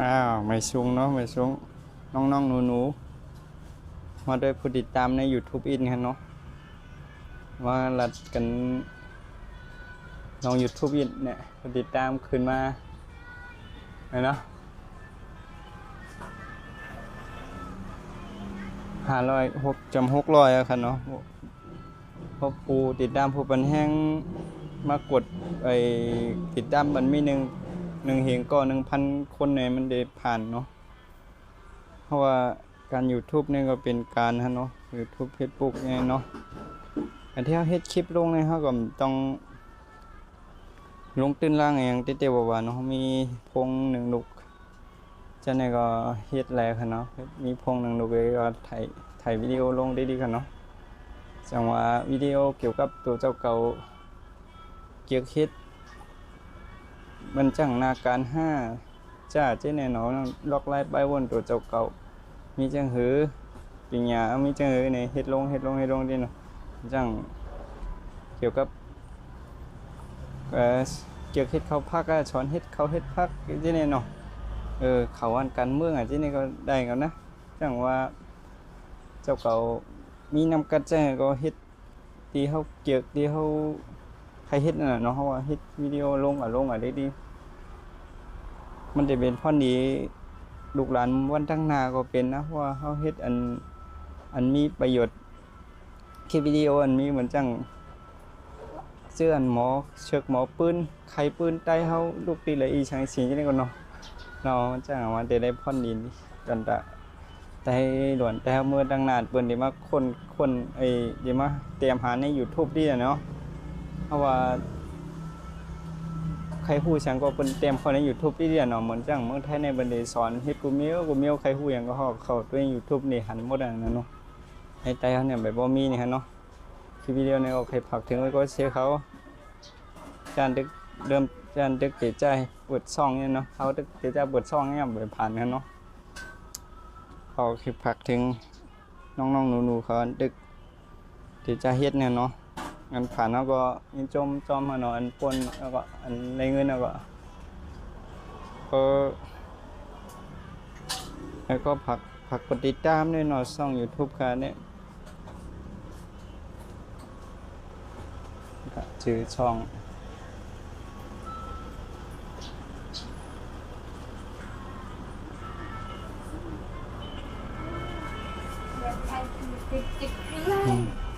อ้าว ไม่ซุงเนาะไม่ซุงน้องๆหนูๆมาด้วยผู้ติดตามใน YouTube อินกันเนาะว่ารัดกันน้อง YouTube อินเนี่ยผู้ติดตามขึ้นมาเนาะห้าร้อยหกจำหกร้อยอะค่ะเนาะพราะปูติดตามผู้ปันแห้งมากดไอติดตามมันมีหนึ่ง หนึ่งเหงก็หนึ่งพันคนเนี่ยมันได้ผ่านเนาะเพราะว่าการ YouTube เนี่ยก็เป็นการฮะเนาะ YouTube Facebook เนี่ยเนาะอันที่เขาเฮ็ดคลิปลงเนี่ยเขาก็ต้องลงตื้นล่างอย่างเต้ๆว่าเนาะมีพงหนึ่งลูกจะเนี่ยก็เฮ็ดแลค่ะเนาะมีพงหนึ่งลูกเลยก็ถ่ายถ่ายวิดีโอลงได้ดีค่ะเนาะจังว่าวิดีโอเกี่ยวกับตัวเจ้าเก่าเกี่ยวกับ มันจังนาการห้าจ้าเจ๊แน่นอนล็อกไล่ไปวนตัวเจ้าเก่า มีจังหือปิญญามีจังหือในเฮ็ดลงเฮ็ดลงเฮ็ดลงดิเนาะจังเกี่ยวกับเอ่อเกี่ยวกับเฮ็ดเขาพักอะสอนเฮ็ดเขาเฮ็ดพักเจ๊แน่นาะเออเขาอันการเมืองอะเจ๊นี่ก็ได้กันนะจังว่าเจ้าเก่ามีนำกัดแจ้งก็เฮ็ดที่เขาเกี่ยวที่เขา รเฮ็ดนั่นน่ะเนาะเพราว่าเฮ็ดวิดีโอลงอะลงอะได้ดี มันจะเป็นพ่อดีลูกหลานวันตั้งนาก็เป็นนะเพราะว่าเฮาเฮ็ดอันอันมีประโยชน์คลิปวิดีโออันมีเหมือนจังเสื้ออันหมอเชือกหมอปืนไขปืนใต้เฮาลูกตีละอีชังสีจังได๋ก็เนาะเนาะมันจังว่าได้ได้พรดีกันตะแต่ให้ด่วนแต่เมื่อตั้งนานเปิ้นได้มาคนคนไอ้ได้มาเตรียมหาใน YouTube ดีอะเนาะ เพราะว่าใครฮู้ฉันก็เป็นเต็มคนใน YouTube ที่เรียนเนาะเหมือนจังเมืองไทยในบันไดสอนเฮ็ดกูเมียวกูเมียวใครฮู้หยังก็เฮาเข้าตัว YouTube นี่หันหมดอันนั้นเนาะในไทยเขาเนี่ยแบบบ่มีนี่ฮะเนาะคือวิดีโอเนี่ยโอเคผักถึงไว้ก็เชียร์เขาจานดึกเริ่มจานดึกเติดใจปิดช่องเนี่ยเนาะเขาดึกเติดใจปิดช่องเนี่ยบ่ผ่านกันเนาะเขาคือผักถึงน้องๆหนูๆเขาดึกเติดใจเฮ็ดเนี่ยเนาะ อันผ่านแล้วก็ยินจมจอมมาหนออันปนแล้วก็อันในเงินแล้วก็ก็แล้วก็ผักผักกดติดตามด้วยเนาะช่อง YouTube ค่ะเนี่ยชื่อช่องจิกจิกเลย